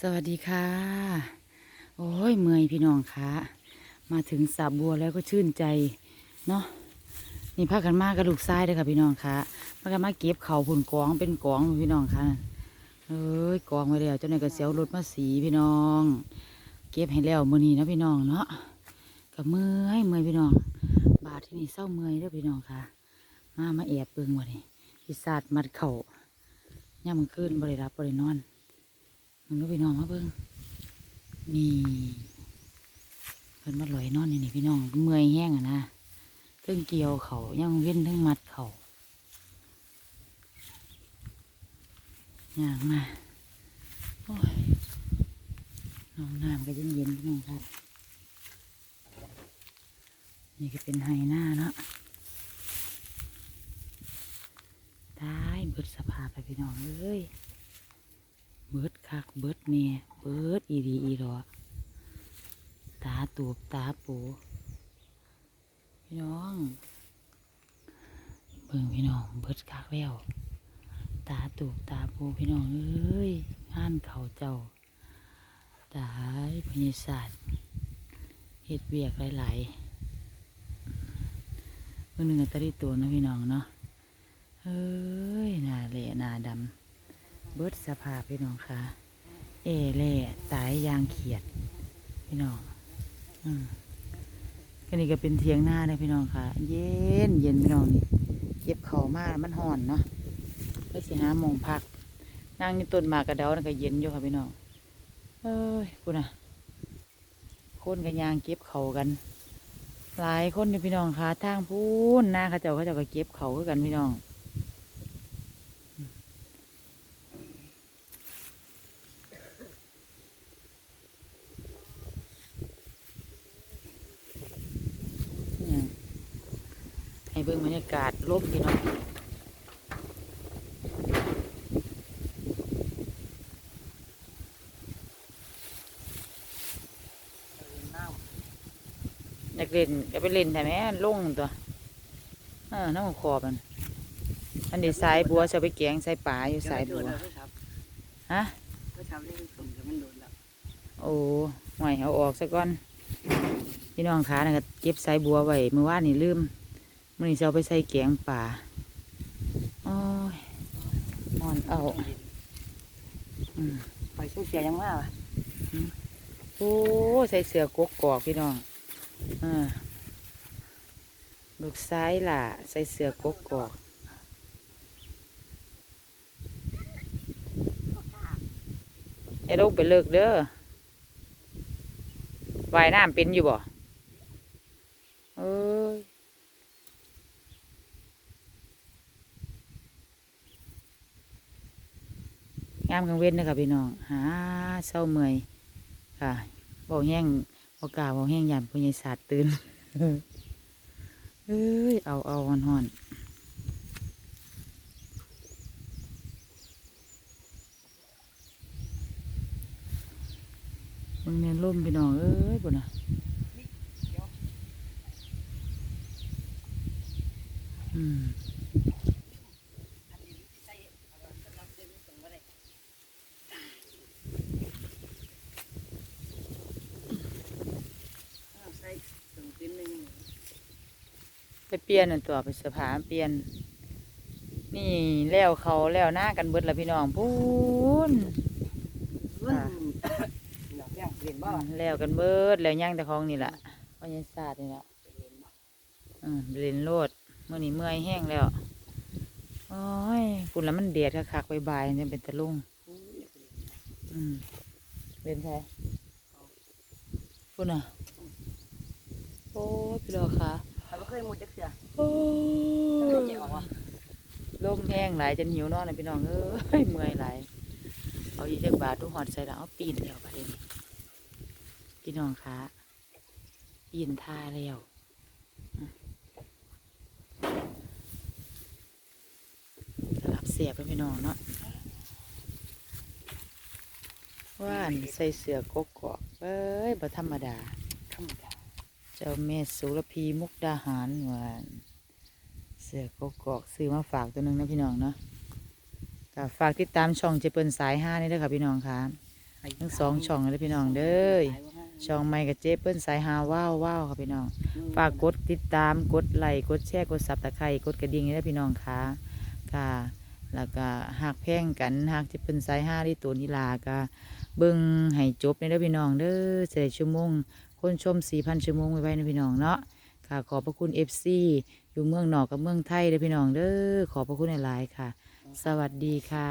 สวัสดีค่ะ โอ้ยเมยพี่น้องคะมาถึงสาบัวแล้วก็ชื่นใจเนาะนี่พากันมากระดูกทรายเลยค่ะพี่น้องคะพากันมาเก็บเขาผุนกองเป็นกองพี่น้องคะเอ้ยกองไว้แล้วเจ้าหน่ายก็เสียวรถมาสีพี่น้อง เก็บให้แล้วมือนี้นะพี่น้องเนาะก็เมื่อยเมื่อยพี่น้อง บาทที่นี่เศร้าเมื่อยเด้อพี่น้องค่ะ มามาแอบเบิ่งวันนี้พิศาจมัดเข่าย่ำขึ้นบริรับบรินอน มึงดูพี่น้องมาเบิ่งนี่เพิ่นมาลอยนอนนี่นี่พี่น้องเมื่อยแห้งอะนะเทั้งเกี่ยวเขายังเว้นทั้งมัดเขาย่างมาโอ้ยน้องน้ำก็เย็นเย็นๆพี่น้องครับ นี่ก็เป็นไฮหน้าเนาะตายเบิดสภาไปพี่น้องเอ้ย เบิดคักเบิดเนี่ยเบิดอีดีอีรอตาตูบตาปูพี่น้องเบิ่งพี่น้องเบิดคักแล้วตาตูบตาปูพี่น้องเอ้ยงานเขาเจ้าตายพญศาสตร์เฮ็ดเวียกหลายๆเมื่อหนึ่งตะได้ตัวนะพี่น้องเนาะเอ้ยหน้าเละหน้าดำ เบิดสภาพพี่น้องค่ะ เอเล่ตายยางเขียด พี่น้อง อืมก็นี่ก็เป็นเทียงหน้าเลยพี่น้องค่ะ เย็นเย็นพี่น้องนี่เก็บเขามากมันห่อนเนาะก็สิหามองพัก นั่งอยู่ต้นหมากกระเดานั่นก็เย็นอยู่ค่ะพี่น้อง เอ้ยกูน่ะคนกันยางเก็บเขากัน หลายคนนี่พี่น้องค่ะทางพูนหน้าเขาเจ้าเขาเจ้าก็เก็บเขากันพี่น้อง เนี่ยให้ เบิ่งบรรยากาศลมพี่น้องอยากเล่นก็ไปเล่นแต่แม่ลงตัวเออน้องขอบมันอันนี้สายบัวจะไปแกงใส่ป่าอยู่สายบัวฮะเมื่อเช้าเล่นตุ่มแล้วมันโดนแล้วโอ้ห่วยเอาออกซะก่อนพี่น้องขานะก็เก็บสายบัวไว้เมื่อวานนี่ลืม มื่อนี้จะเอาไปใส่แกงป่าโอ้ยอ่อนเอาอืมปล่อยเสียยังว่าโอ้ใส่เสือกกกอกพี่น้องอ่าลูกซ้ายล่ะ ใส่เสือกกกอกไอ้ลูกไปเลิกเด้อว่ายน้ำเป็นอยู่บ่เอ้ยงามกลางเว้นนะครับพี่น้องหาเศร้าเมื่อยค่ะบอกแห้งบอกกล่าวบอกแห้งยันพุญศาสตร์ตื่นเอ้ยเอาเอาหอนหอนมึงเนี่ยล่มพี่น้องเอ้ยบุญนะอืม ใส่ตุ่มกินหนึ่ง ไป เปลี่ยนนั่นตัวไปเสื้อผ้าเปลี่ยน นี่แล้วเขาแล้วหน้ากันเบิดละพี่น้องพูนรุ่นดอกแก้วเรียนบ่แล้วกันเบิดแล้วย่างแต่ของนี่แหละพุญศาสตร์นี่แหละอืมเล่นโลดเมื่อนี้เมื่อยแห้งแล้วโอ้ยฝุ่นแล้วมันเดียดคักๆบายๆจะเป็นตะลุงอืมเล่นใช่ฝุ่นอะโอ้ยพี่ดอกค่ะ เขาไม่เคยมุดจักเสือโอ้ไม่ยเจ็บออกวะลมแห้งหลายจนหิวนอนเลยพี่น้องเอ้ยเมื่อยหลายเอาอีกเจ็กบาททุกหอดใส่แล้วเอาปีนแล้วประเด็นพี่น้องคะปีนท่าแล้วสลับเสียบไปพี่น้องเนาะว่าอันใส่เสือกกกอกเอ้ยบ่ธรรมดาธรรมดา เจ้าแม่สุรพีมุกดาหารหวานเสือกกกอกซื้อมาฝากตัวหนึงนะพี่น้องเนาะก็ฝากติดตามช่องเจเปิลสายห้านี่ด้วยค่ะพี่น้องค่ะทั้งสองช่องเลยพี่น้องเด้อช่องใหม่กับเจเปิ้นสายฮาว้าวว้าวค่ะพี่น้อง ฝากกดติดตามกดไลค์กดแชร์กดซับตะไคร้กดกระดิ่งให้ได้พี่น้องค่ะค่ะแล้วก็หักแพ่งกันหักเจเป็นสายห้าที่ตัวนิลาก็ เบิ่งให้จบในเด้อพี่น้องเด้อเสด็จชั่วโมงคนชมสี่พันชั่วโมงไว้ไว้นะพี่น้องเนาะค่ะขอบพระคุณเอฟซีอยู่เมืองนอกกับเมืองไทยเด้อพี่น้องเด้อขอบพระคุณหลายๆค่ะ สวัสดีค่ะ